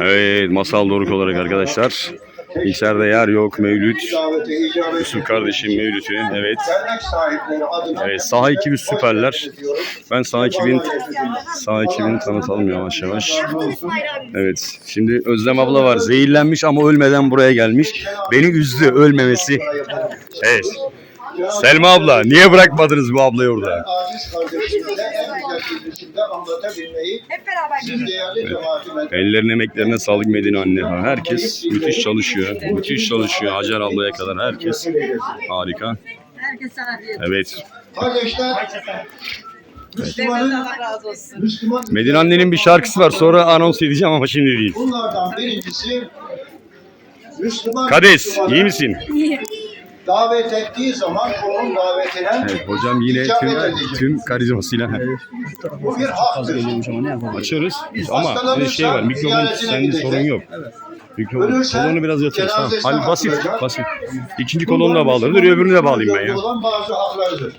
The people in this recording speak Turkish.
Evet masal doruk olarak arkadaşlar. İçeride yer yok Mevlüt. Yusuf kardeşim Mevlüt'ü. Evet. Evet saha ekibi süperler. Ben saha ekibin saha ekibini tanıtalım yavaş yavaş. Evet. Şimdi Özlem abla var. Zehirlenmiş ama ölmeden buraya gelmiş. Beni üzdü ölmemesi. Evet. Selma abla niye bırakmadınız bu ablayı orada? aziz en güzel anlatabilmeyi Hep beraber siz değerli cemaatime Ellerine emeklerine sağlık Medine anne. Herkes müthiş çalışıyor. Müthiş çalışıyor. Hacer ablaya kadar herkes harika. Herkes diyor. Evet. Kardeşler Müslümanın Allah razı olsun. Müslüman Medine annenin bir şarkısı var. Sonra anons edeceğim ama şimdi değil. Bunlardan birincisi Müslüman Kades iyi misin? Davet ettiği zaman onun davetine Evet hocam yine icabet tüm, edecek. tüm karizmasıyla Bu bir haktır. açıyoruz. Ama bir şey var. Mikrofon sende sorun yok. Mikrofon Ölürse kolonu biraz yatır. Tamam. cenazesine basit katılacak. basit. İkinci kolonu da bağlarım. Dur öbürünü de bağlayayım ben ya. Olan bazı haklarıdır.